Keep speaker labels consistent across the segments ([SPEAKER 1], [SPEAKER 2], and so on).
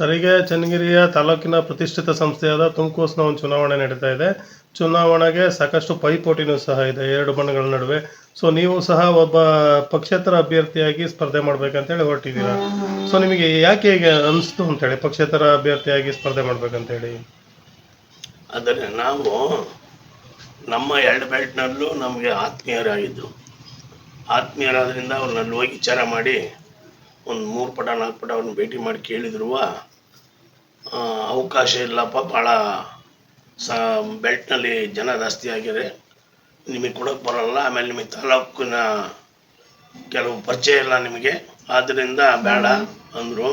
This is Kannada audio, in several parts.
[SPEAKER 1] ಸರಿಗೆ ಚನ್ನಗಿರಿಯ ತಾಲೂಕಿನ ಪ್ರತಿಷ್ಠಿತ ಸಂಸ್ಥೆಯಾದ ತುಮಕೂಸ್ನ ಒಂದು ಚುನಾವಣೆ ನಡೀತಾ ಇದೆ. ಚುನಾವಣೆಗೆ ಸಾಕಷ್ಟು ಪೈಪೋಟಿನೂ ಸಹ ಇದೆ, ಎರಡು ಬಣ್ಣಗಳ ನಡುವೆ. ಸೊ ನೀವು ಸಹ ಒಬ್ಬ ಪಕ್ಷೇತರ ಅಭ್ಯರ್ಥಿಯಾಗಿ ಸ್ಪರ್ಧೆ ಮಾಡ್ಬೇಕಂತೇಳಿ ಹೊರಟಿದ್ದೀರಾ? ಸೊ ನಿಮಗೆ ಯಾಕೆ ಹೇಗೆ ಅನಿಸ್ತು ಅಂತೇಳಿ, ಪಕ್ಷೇತರ ಅಭ್ಯರ್ಥಿಯಾಗಿ ಸ್ಪರ್ಧೆ ಮಾಡ್ಬೇಕಂತೇಳಿ?
[SPEAKER 2] ಆದರೆ ನಾವು ನಮ್ಮ ಎರಡು ಬೆಲ್ಟ್ನಲ್ಲೂ ನಮಗೆ ಆತ್ಮೀಯರಾಗಿದ್ದು. ಆತ್ಮೀಯರಾದ್ರಿಂದ ಅವ್ರನ್ನಲ್ಲಿ ಹೋಗಿ ವಿಚಾರ ಮಾಡಿ ಒಂದು ಮೂರು ಪಟ, ನಾಲ್ಕು ಪಟ ಅವ್ರನ್ನ ಭೇಟಿ ಮಾಡಿ ಕೇಳಿದ್ರು. ಅವಕಾಶ ಇಲ್ಲಪ್ಪ, ಭಾಳ ಸ, ಬೆಲ್ಟ್ನಲ್ಲಿ ಜನ ಜಾಸ್ತಿ ಆಗಿದೆ. ನಿಮಗೆ ಕೊಡೋಕೆ ಬರೋಲ್ಲ, ಆಮೇಲೆ ನಿಮಗೆ ತಾಲೂಕಿನ ಕೆಲವು ಪರಿಚಯ ಇಲ್ಲ ನಿಮಗೆ. ಆದ್ದರಿಂದ ಬೇಡ ಅಂದರು.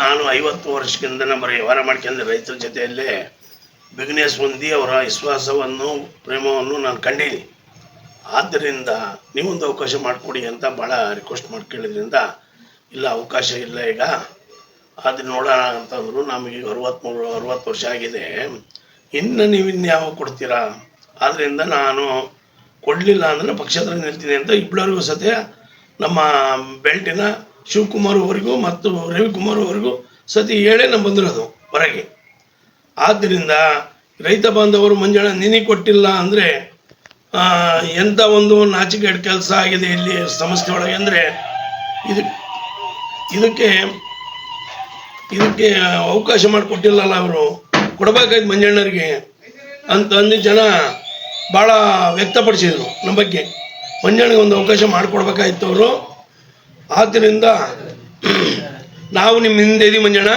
[SPEAKER 2] ನಾನು ಐವತ್ತು ವರ್ಷಕ್ಕಿಂತ ಬರೀ ವ್ಯವಹಾರ ಮಾಡ್ಕೊಂಡು ರೈತರ ಜೊತೆಯಲ್ಲೇ ಬಿಗ್ನೆಸ್ ಹೊಂದಿ ಅವರ ವಿಶ್ವಾಸವನ್ನು, ಪ್ರೇಮವನ್ನು ನಾನು ಕಂಡೀನಿ. ಆದ್ದರಿಂದ ನೀವೊಂದು ಅವಕಾಶ ಮಾಡಿಕೊಡಿ ಅಂತ ಭಾಳ ರಿಕ್ವೆಸ್ಟ್ ಮಾಡಿ ಕೇಳಿದ್ರಿಂದ ಇಲ್ಲ, ಅವಕಾಶ ಇಲ್ಲ ಈಗ. ಅದು ನೋಡೋಣ ಅಂತಂದ್ರು ನಮಗೆ ಅರವತ್ತ್ಮೂರು ಅರವತ್ತು ವರ್ಷ ಆಗಿದೆ. ಇನ್ನು ನೀವು ಇನ್ಯಾವಾಗ ಕೊಡ್ತೀರಾ? ಆದ್ದರಿಂದ ನಾನು ಕೊಡಲಿಲ್ಲ ಅಂದರೆ ಪಕ್ಷದ ನಿಲ್ತೀನಿ ಅಂತ ಇಬ್ಬರಿಗೂ ಸತ್ಯ. ನಮ್ಮ ಬೆಲ್ಟಿನ ಶಿವಕುಮಾರ್ ಅವರಿಗೂ ಮತ್ತು ರವಿಕುಮಾರ್ ಅವರಿಗೂ ಸತಿ ಹೇಳೇ ನಮ್ಮ ಬಂದಿರೋದು ಹೊರಗೆ. ಆದ್ದರಿಂದ ರೈತ ಬಾಂಧವರು ಮಂಜಳ ನಿನಿ ಕೊಟ್ಟಿಲ್ಲ ಅಂದರೆ ಎಂಥ ಒಂದು ನಾಚಿಕೆಡ್ ಕೆಲಸ ಆಗಿದೆ ಇಲ್ಲಿ ಸಮಸ್ಯೆ ಒಳಗೆ ಅಂದರೆ ಇದು ಇದಕ್ಕೆ ಇದಕ್ಕೆ ಅವಕಾಶ ಮಾಡಿಕೊಟ್ಟಿಲ್ಲಲ್ಲ ಅವರು. ಕೊಡಬೇಕಾಯ್ತು ಮಂಜಣ್ಣರಿಗೆ ಅಂತ ಅಂದು ಜನ ಭಾಳ ವ್ಯಕ್ತಪಡಿಸಿದರು ನಮ್ಮ ಬಗ್ಗೆ. ಮಂಜಣ್ಣಗೆ ಒಂದು ಅವಕಾಶ ಮಾಡಿಕೊಡ್ಬೇಕಾಯ್ತು ಅವರು. ಆದ್ದರಿಂದ ನಾವು ನಿಮ್ಮ ಹಿಂದೆ ಇದೀವಿ ಮಂಜಣ್ಣ.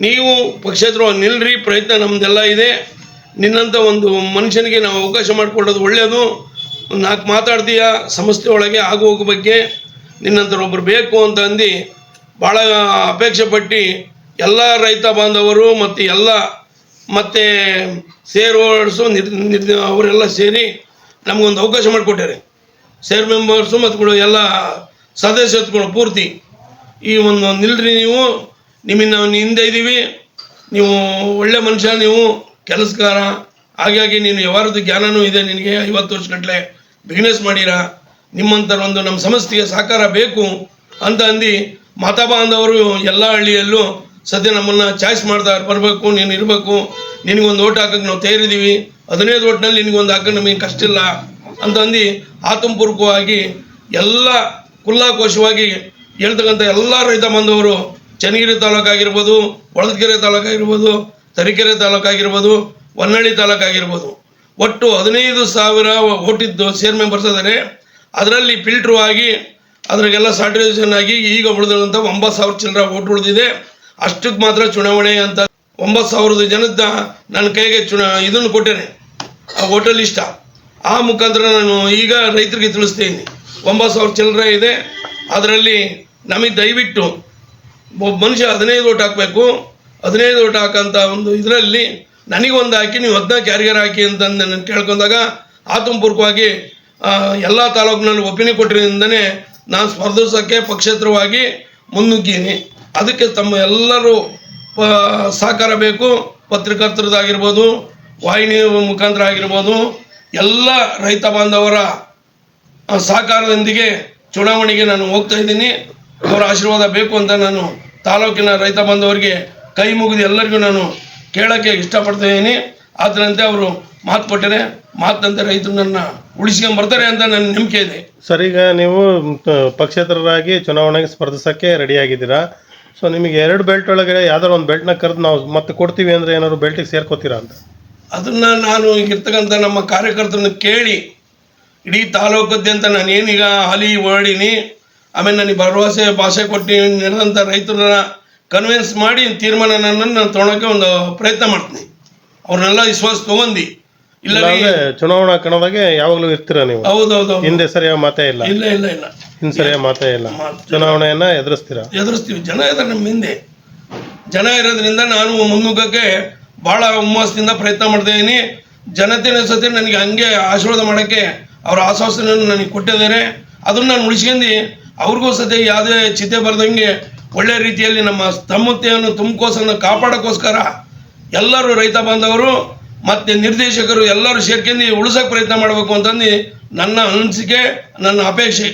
[SPEAKER 2] ನೀವು ಪಕ್ಷೇತರ ನಿಲ್ರಿ, ಪ್ರಯತ್ನ ನಮ್ಮದೆಲ್ಲ ಇದೆ. ನಿನ್ನಂಥ ಒಂದು ಮನುಷ್ಯನಿಗೆ ನಾವು ಅವಕಾಶ ಮಾಡಿಕೊಡೋದು ಒಳ್ಳೆಯದು ನಾಲ್ಕು ಮಾತಾಡ್ತೀಯ ಸಂಸ್ಥೆ ಒಳಗೆ ಬಗ್ಗೆ ನಿನ್ನಂಥವ್ರು ಒಬ್ಬರು ಬೇಕು ಅಂತ ಅಂದು ಭಾಳ ಅಪೇಕ್ಷೆ ಪಟ್ಟು ಎಲ್ಲ ರೈತ ಬಾಂಧವರು ಮತ್ತು ಎಲ್ಲ ಮತ್ತು ಸೇರ್ ನಿರ್ ನಿರ್, ಅವರೆಲ್ಲ ಸೇರಿ ನಮಗೊಂದು ಅವಕಾಶ ಮಾಡಿಕೊಟ್ಟಾರೆ. ಸೇರ್ ಮೆಂಬರ್ಸು ಮತ್ತು ಎಲ್ಲ ಸದಸ್ಯತ್ಗಳು ಪೂರ್ತಿ. ಈ ಒಂದು ನಿಲ್ರಿ ನೀವು, ನಿಮ್ಮಿಂದ ಹಿಂದೆ ಇದ್ದೀವಿ. ನೀವು ಒಳ್ಳೆ ಮನುಷ್ಯ, ನೀವು ಕೆಲಸಗಾರ. ಹಾಗಾಗಿ ನೀನು ವ್ಯವಹಾರದ ಜ್ಞಾನನೂ ಇದೆ ನಿನಗೆ. ಐವತ್ತು ವರ್ಷಗಟ್ಟಲೆ ಬಿಸ್ನೆಸ್ ಮಾಡಿರ. ನಿಮ್ಮಂಥರ ಒಂದು ನಮ್ಮ ಸಂಸ್ಥೆಗೆ ಸಹಕಾರ ಬೇಕು ಅಂತ ಅಂದು ಮತ ಬಾಂಧವರು ಎಲ್ಲ ಹಳ್ಳಿಯಲ್ಲೂ ಸದ್ಯ ನಮ್ಮನ್ನು ಚಾಯ್ಸ್ ಮಾಡ್ತಾ ಬರಬೇಕು, ನೀನು ಇರಬೇಕು, ನಿನಗೊಂದು ಓಟ್ ಹಾಕಕ್ಕೆ ನಾವು ತೇರಿದ್ದೀವಿ ಹದಿನೈದು ಓಟ್ನಲ್ಲಿ ನಿನಗೊಂದು ಹಾಕಕ್ಕೆ ನಮಗೆ ಕಷ್ಟ ಇಲ್ಲ ಅಂತಂದು ಆತಂಪೂರ್ವಕವಾಗಿ ಎಲ್ಲ ಕುಲ್ಲಾಕೋಶವಾಗಿ ಹೇಳ್ತಕ್ಕಂಥ ಎಲ್ಲ ರೈತ ಬಾಂಧವರು ಚನ್ನಗಿರಿ ತಾಲೂಕಾಗಿರ್ಬೋದು ಹೊಳಲ್ಕೆರೆ ತಾಲೂಕಾಗಿರ್ಬೋದು ತರೀಕೆರೆ ತಾಲೂಕಾಗಿರ್ಬೋದು ಹೊನ್ನಳ್ಳಿ ತಾಲೂಕಾಗಿರ್ಬೋದು ಒಟ್ಟು ಹದಿನೈದು ಸಾವಿರ ಓಟಿದ್ದು ಸೇರ್ ಮೆಂಬರ್ಸ್ ಅದರಲ್ಲಿ ಫಿಲ್ಟ್ರು ಆಗಿ ಅದ್ರಾಗೆಲ್ಲ ಸ್ಯಾಟಿಸ್ಫ್ಯಾಕ್ಷನ್ ಆಗಿ ಈಗ ಉಳಿದಂಥ ಒಂಬತ್ತು ಸಾವಿರ ಚಿಲ್ಲರ ಓಟ್ ಉಳಿದಿದೆ. ಅಷ್ಟಕ್ಕೆ ಮಾತ್ರ ಚುನಾವಣೆ ಅಂತ ಒಂಬತ್ತು ಸಾವಿರದ ಜನದ ನನ್ನ ಕೈಗೆ ಚುನಾ ಇದನ್ನು ಕೊಟ್ಟೇನೆ. ಆ ಹೋಟೆಲ್ ಇಷ್ಟ ಆ. ಮುಖಾಂತರ ನಾನು ಈಗ ರೈತರಿಗೆ ತಿಳಿಸ್ತೀನಿ. ಒಂಬತ್ತು ಸಾವಿರ ಚಿಲ್ಲರೆ ಇದೆ. ಅದರಲ್ಲಿ ನಮಗೆ ದಯವಿಟ್ಟು ಒಬ್ಬ ಮನುಷ್ಯ ಹದಿನೈದು ಓಟ್ ಹಾಕಬೇಕು. ಹದಿನೈದು ಓಟ್ ಹಾಕಂತ ಒಂದು ಇದರಲ್ಲಿ ನನಗೊಂದು ಹಾಕಿ ನೀವು ಹದಿನಾಲ್ಕು ಯಾರಿಗಾರು ಹಾಕಿ ಅಂತ ನಾನು ಕೇಳ್ಕೊಂಡಾಗ ಆತಂಪೂರ್ವಕವಾಗಿ ಎಲ್ಲ ತಾಲೂಕಿನಲ್ಲಿ ಒಪ್ಪಿನಿ ಕೊಟ್ಟಿರೋದ್ರಿಂದನೇ ನಾನು ಸ್ಪರ್ಧಿಸೋಕ್ಕೆ ಪಕ್ಷೇತರವಾಗಿ ಮುನ್ನುಗ್ಗೀನಿ. ಅದಕ್ಕೆ ತಮ್ಮ ಎಲ್ಲರೂ ಸಹಕಾರ ಬೇಕು. ಪತ್ರಕರ್ತರದ್ದಾಗಿರ್ಬೋದು, ವಾಹಿನಿ ಮುಖಾಂತರ ಆಗಿರ್ಬೋದು ಎಲ್ಲ ರೈತ ಬಾಂಧವರ ಸಹಕಾರದೊಂದಿಗೆ ಚುನಾವಣೆಗೆ ನಾನು ಹೋಗ್ತಾ ಇದ್ದೀನಿ. ಅವರ ಆಶೀರ್ವಾದ ಬೇಕು ಅಂತ ನಾನು ತಾಲೂಕಿನ ರೈತ ಬಾಂಧವರಿಗೆ ಕೈ ಮುಗಿದು ಎಲ್ಲರಿಗೂ ನಾನು ಕೇಳೋಕ್ಕೆ ಇಷ್ಟಪಡ್ತಾ ಇದ್ದೀನಿ. ಅದರಂತೆ ಅವರು ಮಾತು ಕೊಟ್ಟರೆ ಮಾತಂತೆ ರೈತರು ನನ್ನ ಉಳಿಸ್ಕೊಂಬರ್ತಾರೆ ಅಂತ ನನ್ನ ನಂಬಿಕೆ ಇದೆ.
[SPEAKER 1] ಸರ್, ಈಗ ನೀವು ಪಕ್ಷೇತರರಾಗಿ ಚುನಾವಣೆಗೆ ಸ್ಪರ್ಧಿಸೋಕ್ಕೆ ರೆಡಿ ಆಗಿದ್ದೀರಾ ಸೊ ನಿಮಗೆ ಎರಡು ಬೆಲ್ಟ್ ಒಳಗಡೆ ಯಾವ್ದಾರು ಒಂದು ಬೆಲ್ಟ್ನ ಕರೆದು ನಾವು ಮತ್ತೆ ಕೊಡ್ತೀವಿ ಅಂದರೆ ಏನಾದ್ರು ಬೆಲ್ಟಿಗೆ ಸೇರ್ಕೋತೀರಾ ಅಂತ?
[SPEAKER 2] ಅದನ್ನು ನಾನು ಇರ್ತಕ್ಕಂಥ ನಮ್ಮ ಕಾರ್ಯಕರ್ತರನ್ನ ಕೇಳಿ, ಇಡೀ ತಾಲೂಕದ್ಯಂತ ನಾನು ಏನೀಗ ಹಲಿ ಹೊರಡೀನಿ ಆಮೇಲೆ ನನಗೆ ಭರವಸೆ, ಭಾಷೆ ಕೊಟ್ಟು ನಡೆದಂಥ ರೈತರನ್ನ ಕನ್ವಿನ್ಸ್ ಮಾಡಿ ತೀರ್ಮಾನ ನನ್ನನ್ನು ನಾನು ತೊಗೊಳಕ್ಕೆ ಒಂದು ಪ್ರಯತ್ನ ಮಾಡ್ತೀನಿ. ಅವ್ರನ್ನೆಲ್ಲ ವಿಶ್ವಾಸ ತೊಗೊಂಡು ಇಲ್ಲ
[SPEAKER 1] ಚುನಾವಣಾ ಕಣದಾಗೆ ಯಾವಾಗಲೂ ಇರ್ತೀರ ನೀವು?
[SPEAKER 2] ಹೌದೌದು
[SPEAKER 1] ಹಿಂದೆ. ಸರಿಯಾದ ಮಾತೇ ಇಲ್ಲ.
[SPEAKER 2] ಇಲ್ಲ ಇಲ್ಲ ಇಲ್ಲ.
[SPEAKER 1] ಹಿಂದೆ ಸರಿಯಾದ ಮಾತೇ ಇಲ್ಲ. ಚುನಾವಣೆಯನ್ನ ಎದುರಿಸ್ತೀರಾ?
[SPEAKER 2] ಎದುರಿಸ್ತೀವಿ. ಜನ ಇದ್ದಾರೆ ನಮ್ಮ ಹಿಂದೆ. ಜನ ಇರೋದ್ರಿಂದ ನಾನು ಮುನ್ನುಗ್ಗಕ್ಕೆ ಭಾಳ ಹುಮ್ಮಸ್ಸಿಂದ ಪ್ರಯತ್ನ ಮಾಡ್ತಾ ಇದ್ದೀನಿ. ಜನತೆನ ಸತಿ ನನಗೆ ಹಂಗೆ ಆಶೀರ್ವಾದ ಮಾಡೋಕ್ಕೆ ಅವರ ಆಶ್ವಾಸನೆಯನ್ನು ನನಗೆ ಕೊಟ್ಟಿದ್ದಾರೆ. ಅದನ್ನು ನಾನು ಉಳಿಸ್ಕೊಂಡು ಅವ್ರಿಗೂ ಸತಿ ಯಾವುದೇ ಚಿತೆ ಬರ್ದಂಗೆ ಒಳ್ಳೆ ರೀತಿಯಲ್ಲಿ ನಮ್ಮ ತಮ್ಮತೆಯನ್ನು ತುಮಕೋಸನ್ನು ಕಾಪಾಡೋಕ್ಕೋಸ್ಕರ ಎಲ್ಲರೂ ರೈತ ಬಾಂಧವರು ಮತ್ತು ನಿರ್ದೇಶಕರು ಎಲ್ಲರೂ ಸೇರ್ಕೊಂಡು ಉಳಿಸೋಕೆ ಪ್ರಯತ್ನ ಮಾಡಬೇಕು ಅಂತಂದು ನನ್ನ ಅನಿಸಿಕೆ ನನ್ನ ಅಪೇಕ್ಷೆ.